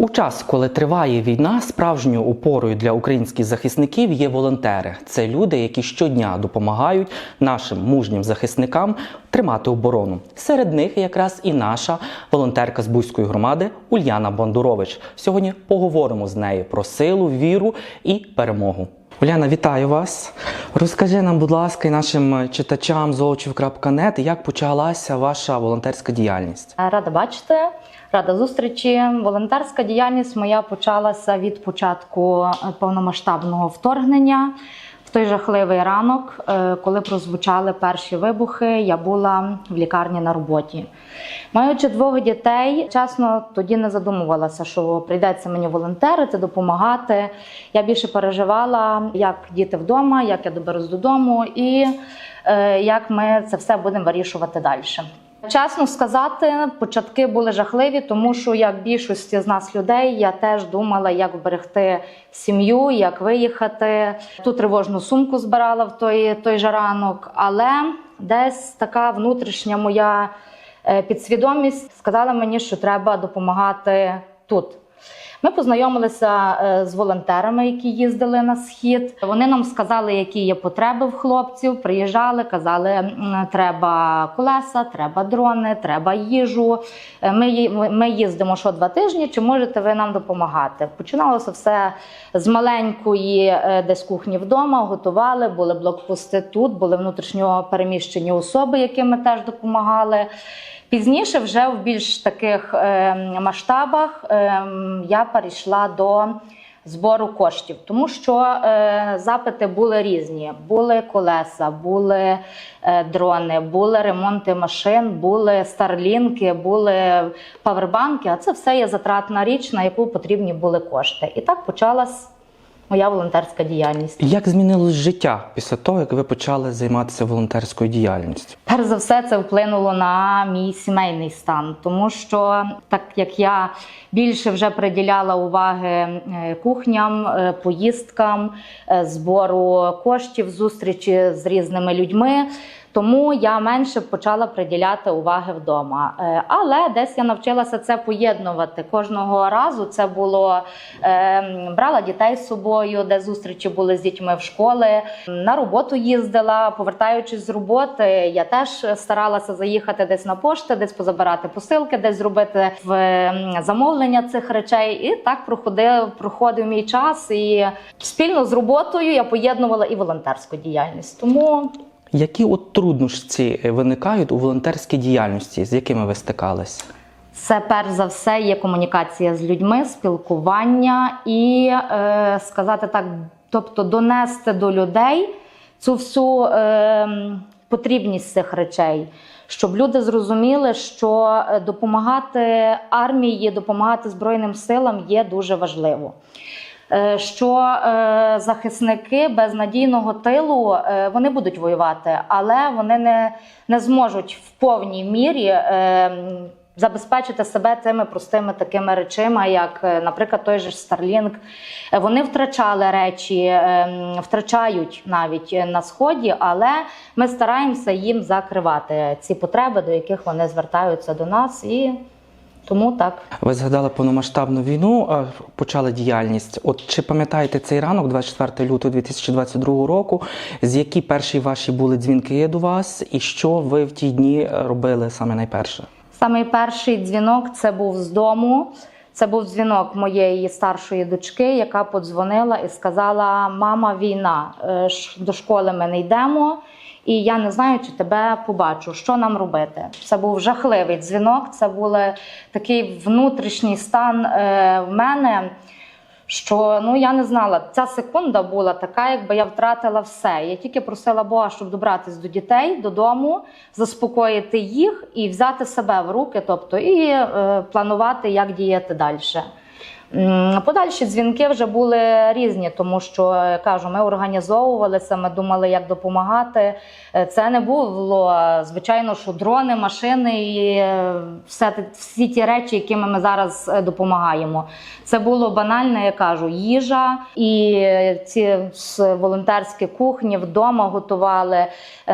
У час, коли триває війна, справжньою опорою для українських захисників є волонтери. Це люди, які щодня допомагають нашим мужнім захисникам тримати оборону. Серед них якраз і наша волонтерка з Бузької громади Ульяна Бондурович. Сьогодні поговоримо з нею про силу, віру і перемогу. Уляна, вітаю вас. Розкажи нам, будь ласка, і нашим читачам з як почалася ваша волонтерська діяльність. Рада бачити, рада зустрічі. Волонтерська діяльність моя почалася від початку е, повномасштабного вторгнення. В той жахливий ранок, е, коли прозвучали перші вибухи, я була в лікарні на роботі. Маючи двох дітей, чесно, тоді не задумувалася, що прийдеться мені волонтерити, допомагати. Я більше переживала, як діти вдома, як я доберусь додому і е, як ми це все будемо вирішувати далі. Чесно сказати, початки були жахливі, тому що як більшості з нас людей, я теж думала, як вберегти сім'ю, як виїхати. Ту тривожну сумку збирала в той, той же ранок, але десь така внутрішня моя е, підсвідомість сказала мені, що треба допомагати тут. Ми познайомилися е, з волонтерами, які їздили на схід. Вони нам сказали, які є потреби в хлопців. Приїжджали, казали, треба колеса, треба дрони, треба їжу. Е, Ми, ми їздимо що два тижні. Чи можете ви нам допомагати? Починалося все з маленької, е, десь кухні вдома. Готували, були блокпости тут, були внутрішньо переміщені особи, яким ми теж допомагали. Пізніше, вже в більш таких е, масштабах, е, я перейшла до збору коштів, тому що е, запити були різні: були колеса, були е, дрони, були ремонти машин, були старлінки, були павербанки. А це все є затратна річ, на яку потрібні були кошти. І так почалась моя волонтерська діяльність. Як змінилось життя після того, як ви почали займатися волонтерською діяльністю? Перш за все, це вплинуло на мій сімейний стан, тому що так як я більше вже приділяла уваги е, кухням, е, поїздкам, е, збору коштів, зустрічі з різними людьми. Тому я менше почала приділяти уваги вдома. Е, Але десь я навчилася це поєднувати. Кожного разу це було е, брала дітей з собою, де зустрічі були з дітьми в школи. На роботу їздила, повертаючись з роботи, я теж старалася заїхати десь на пошти, десь позабирати посилки, десь зробити в замовлення цих речей. І так проходив, проходив мій час. І спільно з роботою я поєднувала і волонтерську діяльність. Тому Які от труднощі виникають у волонтерській діяльності, з якими ви стикались? Це перш за все є комунікація з людьми, спілкування і е, сказати так, тобто донести до людей цю всю е, потрібність цих речей, щоб люди зрозуміли, що е, допомагати армії, допомагати Збройним силам є дуже важливо. Е, Що е, захисники без надійного тилу е, вони будуть воювати, але вони не, не зможуть в повній мірі забезпечити себе цими простими такими речами, як, наприклад, той же Starlink. Вони втрачали речі, втрачають навіть на сході, але ми стараємося їм закривати ці потреби, до яких вони звертаються до нас, і тому так. Ви згадали повномасштабну війну, почали діяльність. От чи пам'ятаєте цей ранок, 24 лютого 2022 року? З які перші ваші були дзвінки до вас, і що ви в ті дні робили саме найперше? Самий перший дзвінок це був з дому. Це був дзвінок моєї старшої дочки, яка подзвонила і сказала: Мама, війна, е, до школи ми не йдемо, і я не знаю, чи тебе побачу. Що нам робити? Це був жахливий дзвінок. Це був такий внутрішній стан е, в мене. Що ну я не знала, ця секунда була така, якби я втратила все. Я тільки просила Бога, щоб добратись до дітей додому, заспокоїти їх і взяти себе в руки, тобто і е, планувати, як діяти далі. Подальші дзвінки вже були різні, тому що е, кажу, ми організовувалися, ми думали, як допомагати. Е, Це не було звичайно, що дрони, машини і е, все всі ті речі, якими ми зараз допомагаємо. Це було банально, я кажу, їжа і ці волонтерські кухні вдома готували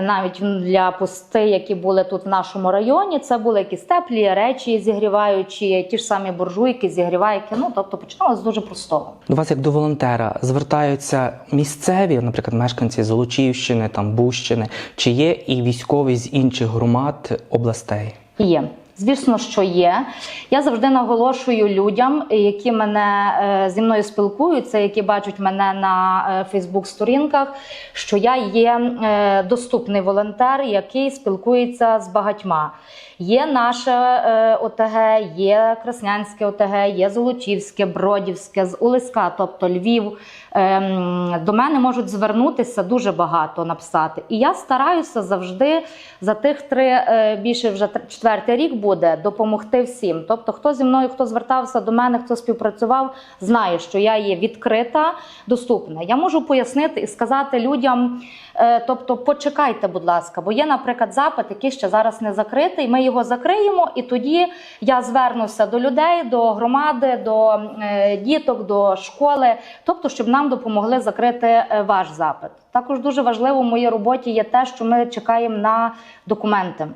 навіть для пусти, які були тут в нашому районі. Це були якісь теплі речі, зігріваючі, ті ж самі буржуйки, зігрівайки. Ну тобто починала з дуже простого. До вас, як до волонтера, звертаються місцеві, наприклад, мешканці Золочівщини, там Бущини, чи є і військові з інших громад областей? Є. Звісно, що є. Я завжди наголошую людям, які мене е, зі мною спілкуються, які бачать мене на Фейсбук-сторінках, що я є е, доступний волонтер, який спілкується з багатьма. Є наше е, ОТГ, є Краснянське ОТГ, є Золочівське, Бродівське, з Улиська, тобто Львів. Ем, До мене можуть звернутися дуже багато написати. І я стараюся завжди за тих три е, більше вже четвертий рік буде допомогти всім. Тобто, хто зі мною, хто звертався до мене, хто співпрацював, знає, що я є відкрита, доступна. Я можу пояснити і сказати людям. е, Тобто, почекайте, будь ласка, бо є, наприклад, запит, який ще зараз не закритий. Ми його закриємо, і тоді я звернуся до людей, до громади, до е, діток, до школи, тобто, щоб нам допомогли закрити е, ваш запит. Також дуже важливо в моїй роботі є те, що ми чекаємо на документи.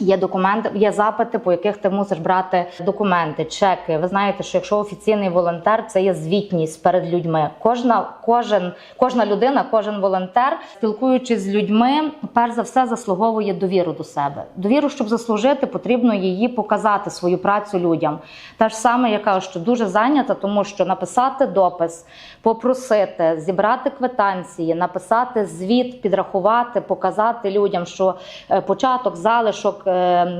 Є документи, є запити, по яких ти мусиш брати документи, чеки. Ви знаєте, що якщо офіційний волонтер, це є звітність перед людьми. Кожна, кожен, кожна людина, кожен волонтер, спілкуючись з людьми, перш за все заслуговує довіру до себе. Довіру, щоб заслужити, потрібно її показати свою працю людям. Те ж саме, я кажу, що дуже зайнята, тому що написати допис, попросити, зібрати квитанції, написати звіт, підрахувати, показати людям, що е, початок, залишок,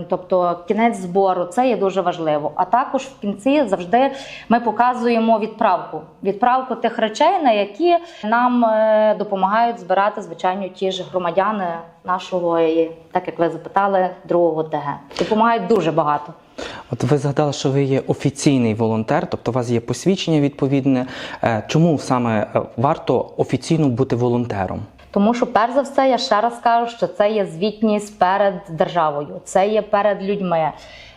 тобто кінець збору, це є дуже важливо. А також в кінці завжди ми показуємо відправку, відправку тих речей, на які нам е, допомагають збирати звичайно ті ж громадяни нашого, так як ви запитали, другого ТГ. Допомагають дуже багато. От ви згадали, що ви є офіційний волонтер, тобто у вас є посвідчення відповідне. Е, Чому саме е, варто офіційно бути волонтером? Тому що, перш за все, я ще раз кажу, що це є звітність перед державою, це є перед людьми.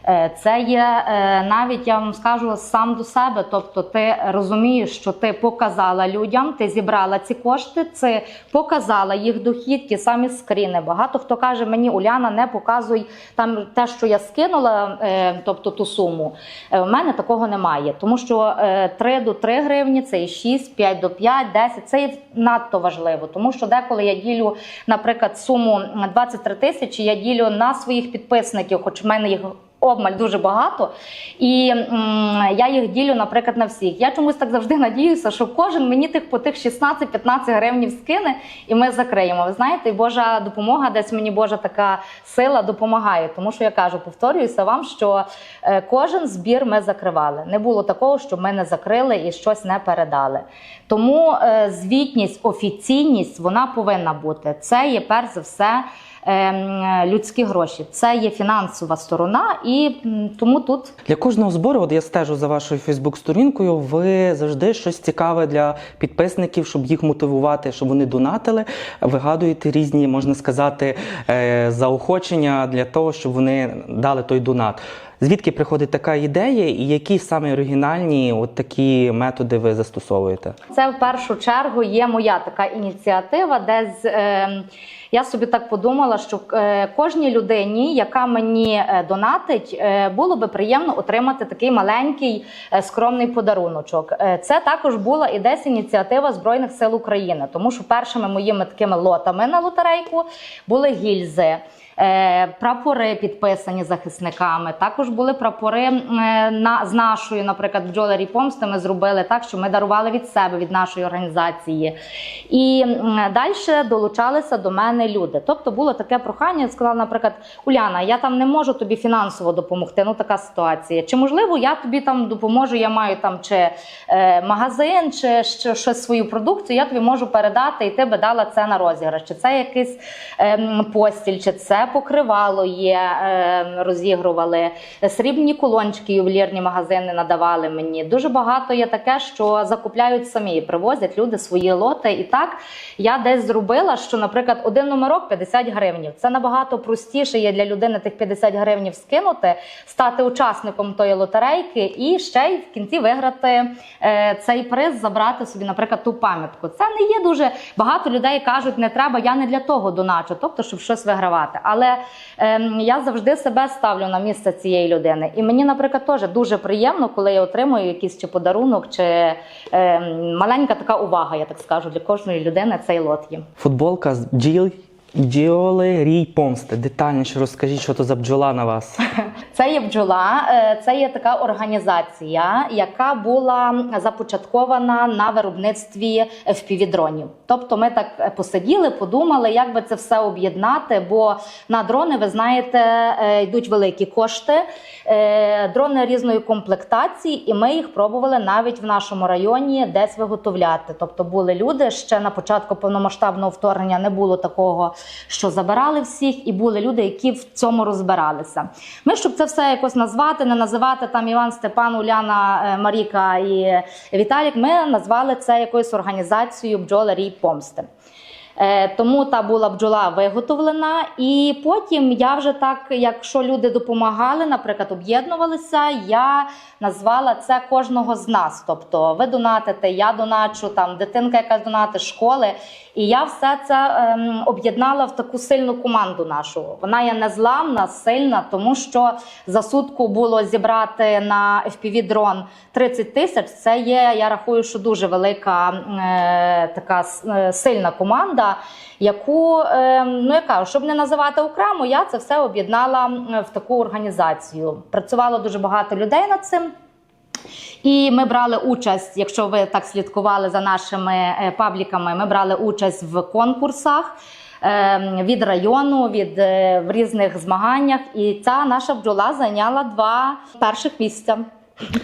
Е, Це є е, навіть я вам скажу сам до себе. Тобто, ти розумієш, що ти показала людям, ти зібрала ці кошти, це показала їх дохід, ті самі скріни. Багато хто каже мені, Уляна, не показуй там те, що я скинула, е, тобто ту суму. У мене такого немає, тому що е, 3 до 3 гривні це і 6, 5 до 5, 10. Це є надто важливо, тому що деколи я ділю, наприклад, суму 23 тисячі, я ділю на своїх підписників, хоч в мене їх обмаль дуже багато, і м, я їх ділю, наприклад, на всіх. Я чомусь так завжди надіюся, що кожен мені тих по тих 16-15 гривнів скине, і ми закриємо. Ви знаєте, Божа допомога, десь мені Божа така сила допомагає. Тому що я кажу, повторююся вам, що е, кожен збір ми закривали. Не було такого, що ми не закрили і щось не передали. Тому е, звітність, офіційність вона повинна бути. Це є перш за все людські гроші. Це є фінансова сторона, і тому тут Для кожного збору, от я стежу за вашою Фейсбук-сторінкою, ви завжди щось цікаве для підписників, щоб їх мотивувати, щоб вони донатили. Вигадуєте різні, можна сказати, е, заохочення для того, щоб вони дали той донат. Звідки приходить така ідея, і які саме оригінальні от такі методи ви застосовуєте? Це в першу чергу є моя така ініціатива, де з, е, я собі так подумала, що е, кожній людині, яка мені е, донатить, е, було би приємно отримати такий маленький е, скромний подаруночок. Е, це також була і десь ініціатива Збройних сил України, тому що першими моїми такими лотами на лотерейку були гільзи. Е, Прапори підписані захисниками. Також були прапори е, на з нашою, наприклад, бджолері помсти. Ми зробили так, що ми дарували від себе від нашої організації. І далі долучалися до мене люди. Тобто було таке прохання. Сказала, наприклад, Уляна, я там не можу тобі фінансово допомогти. Ну така ситуація. Чи можливо я тобі там допоможу? Я маю там чи е, магазин, чи щось свою продукцію. Я тобі можу передати, і ти би дала це на розіграш. Чи це якийсь ем, постіль, чи це покривало є, е, розігрували, срібні кулончики, ювелірні магазини надавали мені. Дуже багато є таке, що закупляють самі, привозять люди свої лоти. І так я десь зробила, що, наприклад, один номерок 50 гривнів. Це набагато простіше є для людини тих 50 гривнів скинути, стати учасником тої лотерейки і ще й в кінці виграти е, цей приз, забрати собі, наприклад, ту пам'ятку. Це не є дуже багато людей кажуть, не треба, я не для того доначу, тобто, щоб щось вигравати. Але ем, я завжди себе ставлю на місце цієї людини. І мені, наприклад, теж дуже приємно, коли я отримую якийсь чи подарунок, чи ем, маленька така увага, я так скажу, для кожної людини цей лот є. Футболка з бджіл. Бджоли рій помсти. Детальніше розкажіть, що то за бджола на вас. Це є бджола, е, це є така організація, яка була започаткована на виробництві FPV-дронів. Тобто ми так е, посиділи, подумали, як би це все об'єднати, бо на дрони, ви знаєте, е, йдуть великі кошти. Дрони різної комплектації, і ми їх пробували навіть в нашому районі десь виготовляти. Тобто були люди ще на початку повномасштабного вторгнення не було такого, що забирали всіх, і були люди, які в цьому розбиралися. Ми, щоб це все якось назвати, не називати там Іван, Степан, Уляна, е, Маріка і Віталік, ми назвали це якоюсь організацією бджоларі помсти. Е, Тому та була бджола виготовлена, і потім я вже так, якщо люди допомагали, наприклад, об'єднувалися, я назвала це кожного з нас. Тобто, ви донатите, я доначу, там дитинка якась донати, школи. І я все це ем, об'єднала в таку сильну команду нашу. Вона є незламна, сильна, тому що за сутку було зібрати на FPV дрон 30 тисяч. Це є, я рахую, що дуже велика е, така е, сильна команда, яку е, ну я кажу, щоб не називати окремо, я це все об'єднала в таку організацію. Працювало дуже багато людей над цим. І ми брали участь, якщо ви так слідкували за нашими е, пабліками, ми брали участь в конкурсах е, від району, від е, в різних змаганнях. І ця наша бджола зайняла два перших місця.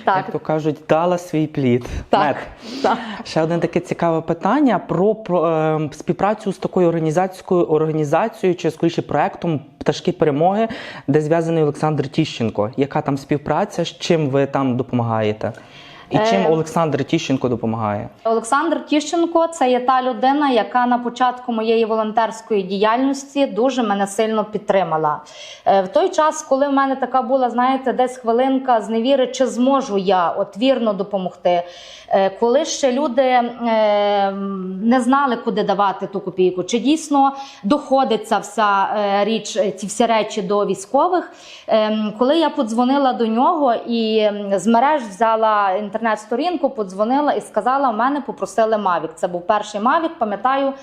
Так, Як то кажуть, дала свій плід. так, так. Ще одне таке цікаве питання про, про е, співпрацю з такою організацією, організацією чи скоріше проектом Пташки перемоги, де зв'язаний Олександр Тіщенко. Яка там співпраця? З чим ви там допомагаєте? І чим Е, Олександр Тіщенко допомагає? Олександр Тіщенко це є та людина, яка на початку моєї волонтерської діяльності дуже мене сильно підтримала. Е, В той час, коли в мене така була, знаєте, десь хвилинка з невіри, чи зможу я от вірно допомогти. Е, Коли ще люди не знали, куди давати ту копійку, чи дійсно доходить ця вся річ, ці всі речі до військових. Ем, Коли я подзвонила до нього і з мереж взяла інтернет-сторінку, подзвонила і сказала: у мене попросили Мавік. Це був перший Мавік, пам'ятаю.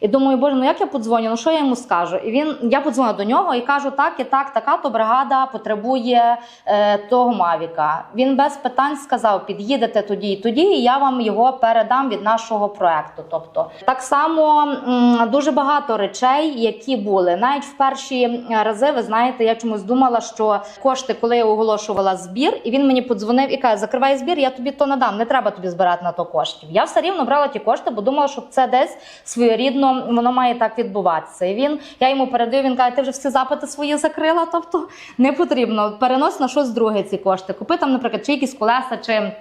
І думаю, боже, ну як я подзвоню? Ну що я йому скажу? І він я подзвонила до нього і кажу: так і так, така то бригада потребує е, того Мавіка. Він без питань сказав: під'їдете тоді і тоді, і я вам його передам від нашого проекту. Тобто, так само м, дуже багато речей, які були навіть в перші рази. Ви знаєте, я чомусь думала, що кошти, коли я оголошувала збір, і він мені подзвонив і каже: закривай збір, я тобі то надам. Не треба тобі збирати на то коштів. Я все рівно брала ті кошти, бо думала, що це десь своєрідно воно має так відбуватися. І він я йому передаю. Він каже: ти вже всі запити свої закрила. Тобто не потрібно. Перенось на щось друге ці кошти. Купи там, наприклад, чи якісь колеса, чи.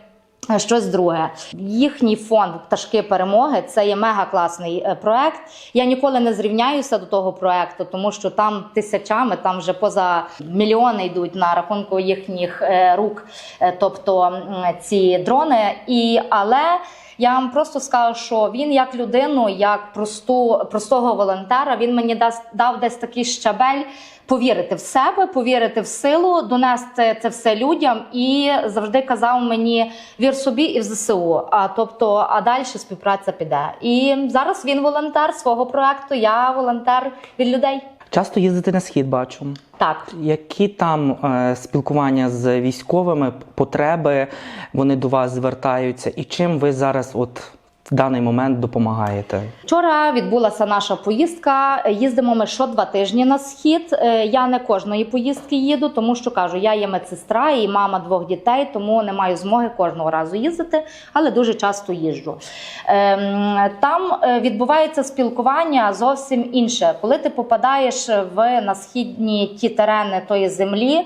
Щось друге. Їхній фонд пташки перемоги це є мега класний е, проект. Я ніколи не зрівняюся до того проекту, тому що там тисячами, там вже поза мільйони йдуть на рахунку їхніх е, рук, е, тобто ці дрони. І але я вам просто скажу, що він як людину, як просту, простого волонтера, він мені дасть дав десь такий щабель. Повірити в себе, повірити в силу, донести це все людям і завжди казав мені вір собі і в ЗСУ. А тобто, а далі співпраця піде. І зараз він волонтер свого проекту. Я волонтер від людей. Часто їздити на схід, бачу. Так, Які там е, спілкування з військовими, потреби вони до вас звертаються, і чим ви зараз от в даний момент допомагаєте? Вчора відбулася наша поїздка. Їздимо ми що два тижні на схід. Е, Я не кожної поїздки їду, тому що кажу, я є медсестра і мама двох дітей, тому не маю змоги кожного разу їздити, але дуже часто їжджу. Ем, Там е, відбувається спілкування зовсім інше. Коли ти попадаєш в на східні ті терени тої землі.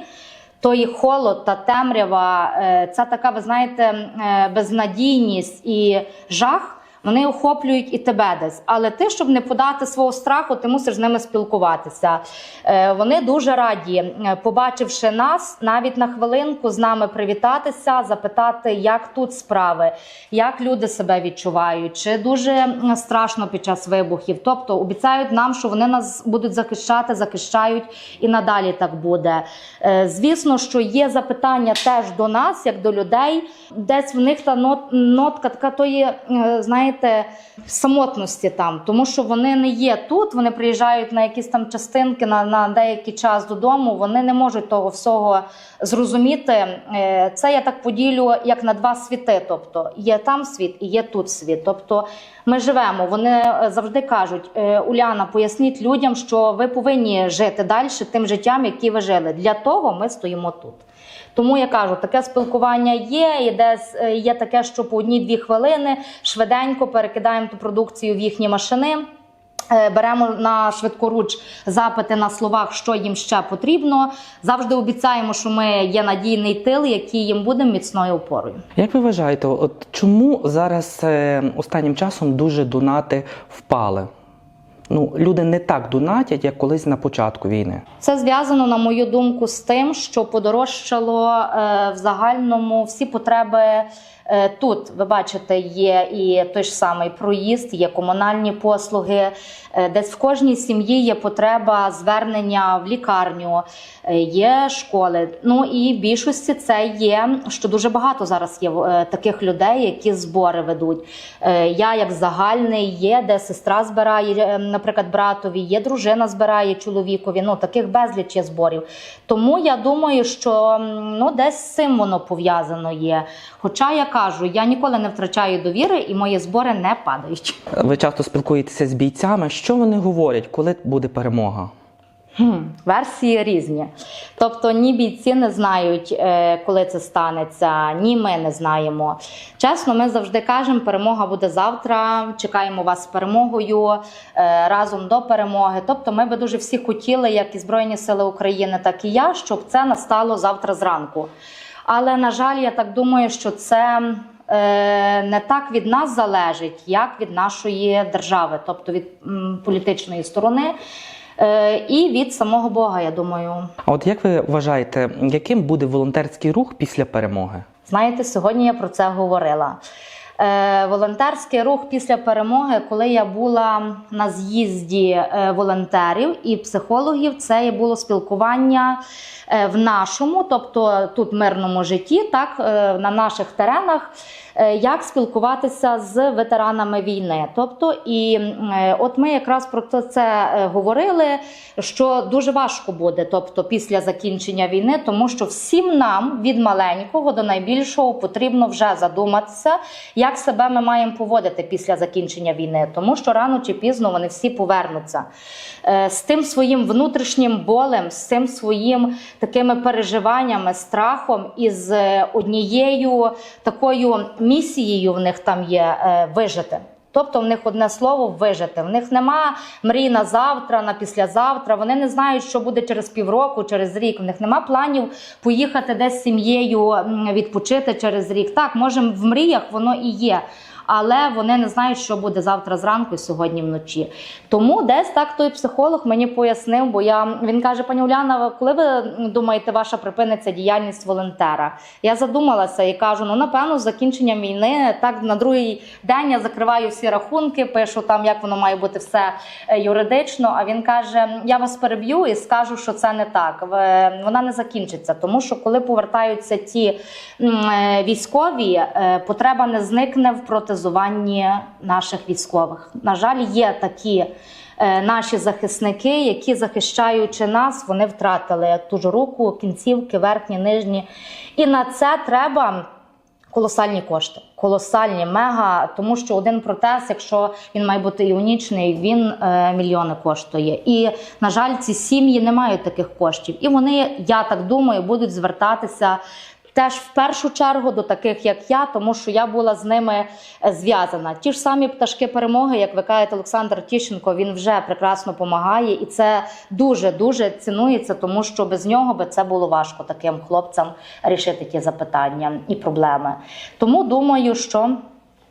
Той холод та темрява, Ця це така, ви знаєте, е, безнадійність і жах. Вони охоплюють і тебе десь. Але ти, щоб не подати свого страху, ти мусиш з ними спілкуватися. Е, Вони дуже раді, е, побачивши нас, навіть на хвилинку з нами привітатися, запитати, як тут справи, як люди себе відчувають, чи дуже страшно під час вибухів. Тобто обіцяють нам, що вони нас будуть захищати, захищають і надалі так буде. Е, Звісно, що є запитання теж до нас, як до людей. Десь в них та нот, нотка така тої, е, знаєте, самотності там, тому що вони не є тут. Вони приїжджають на якісь там частинки на, на деякий час додому. Вони не можуть того всього зрозуміти. Е, Це я так поділю як на два світи. Тобто є там світ і є тут світ. Тобто ми живемо. Вони е, завжди кажуть: е, Уляна, поясніть людям, що ви повинні жити далі тим життям, яке ви жили. Для того ми стоїмо тут. Тому я кажу, таке спілкування є, і десь е, є таке, що по одній-дві хвилини швиденько перекидаємо ту продукцію в їхні машини. е, Беремо на швидкоруч запити на словах, що їм ще потрібно. Завжди обіцяємо, що ми є надійний тил, який їм буде міцною опорою. Як ви вважаєте, от чому зараз е, останнім часом дуже донати впали? Ну, люди не так донатять, як колись на початку війни. Це зв'язано, на мою думку, з тим, що подорожчало е, в загальному всі потреби. Е, Тут ви бачите, є і той ж самий проїзд, є комунальні послуги. е, Десь в кожній сім'ї є потреба звернення в лікарню, е, є школи. Ну і в більшості це є, що дуже багато зараз є таких людей, які збори ведуть. Я як загальний є, де сестра збирає, наприклад, братові, є дружина збирає чоловікові. Ну таких безліч є зборів. Тому я думаю, що ну десь з цим воно пов'язано є. Хоча я кажу, я ніколи не втрачаю довіри, і мої збори не падають. Ви часто спілкуєтеся з бійцями. Що вони говорять, коли буде перемога? Хм, версії різні. Тобто, ні бійці не знають, е, коли це станеться, ні ми не знаємо. Чесно, ми завжди кажемо, перемога буде завтра. Чекаємо вас з перемогою е, разом до перемоги. Тобто, ми би дуже всі хотіли, як і Збройні Сили України, так і я, щоб це настало завтра зранку. Але на жаль, я так думаю, що це. е, Не так від нас залежить, як від нашої держави, тобто від політичної сторони. Е, і від самого Бога, я думаю. А от як ви вважаєте, яким буде волонтерський рух після перемоги? Знаєте, сьогодні я про це говорила. Е, волонтерський рух після перемоги, коли я була на з'їзді е, волонтерів і психологів, це було спілкування е, в нашому, тобто тут мирному житті, так на наших теренах. Як спілкуватися з ветеранами війни? Тобто, і от ми якраз про це- говорили, що дуже важко буде, тобто після закінчення війни, тому що всім нам від маленького до найбільшого потрібно вже задуматися, як себе ми маємо поводити після закінчення війни, тому що рано чи пізно вони всі повернуться Е, з тим своїм внутрішнім болем, з цим своїм такими переживаннями, страхом і з е, однією такою місією в них там є е, вижити. Тобто в них одне слово вижити. В них нема мрій на завтра, на післязавтра. Вони не знають, що буде через півроку, через рік. В них нема планів поїхати десь з сім'єю відпочити через рік. Так, може, в мріях воно і є. Але вони не знають, що буде завтра зранку і сьогодні вночі. Тому десь так той психолог мені пояснив, бо я він каже: пані Уляна, коли ви думаєте, ваша припиниться діяльність волонтера? Я задумалася і кажу: ну напевно, з закінченням війни так на другий день я закриваю всі рахунки, пишу там, як воно має бути все е, юридично. А він каже: Я вас переб'ю і скажу, що це не так. Вона не закінчиться, тому що коли повертаються ті е, військові, е, потреба не зникне в протезуванні наших військових. На жаль, є такі. е, Наші захисники, які захищаючи нас, вони втратили ту ж руку, кінцівки, верхні, нижні. І на це треба Колосальні кошти, колосальні, мега, тому що один протез, якщо він має бути іонічний, він е, мільйони коштує. І на жаль, ці сім'ї не мають таких коштів. І вони, я так думаю, будуть звертатися. Теж в першу чергу до таких, як я, тому що я була з ними е, зв'язана. Ті ж самі пташки перемоги, як ви кажете, Олександр Тіщенко, він вже прекрасно допомагає, і це дуже дуже цінується, тому що без нього би це було важко таким хлопцям рішити ті запитання і проблеми. Тому думаю, що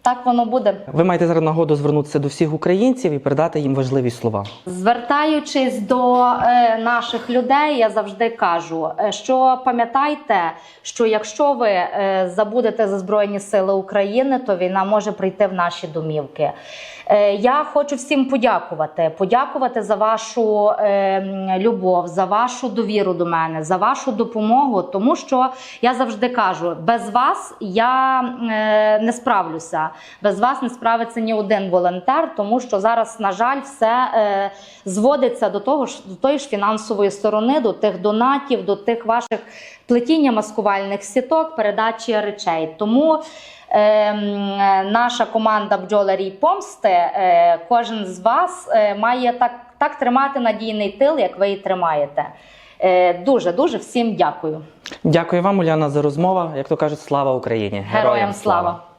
так воно буде. Ви маєте зараз нагоду звернутися до всіх українців і передати їм важливі слова. Звертаючись до е, наших людей, я завжди кажу, е, що пам'ятайте, що якщо ви е, забудете за Збройні Сили України, то війна може прийти в наші домівки. Е, я хочу всім подякувати, подякувати за вашу е, любов, за вашу довіру до мене, за вашу допомогу, тому що я завжди кажу, без вас я е, не справлюся, без вас не справиться ні один волонтер, тому що зараз, на жаль, все зводиться до того ж до тої ж фінансової сторони, до тих донатів, до тих ваших плетіння маскувальних сіток, передачі речей. Тому наша команда бджоларі помсти, е, кожен з вас е, має так, так тримати надійний тил, як ви її тримаєте. Е, дуже дуже всім дякую. Дякую вам, Уляна, за розмову. Як то кажуть, слава Україні! Героям слава!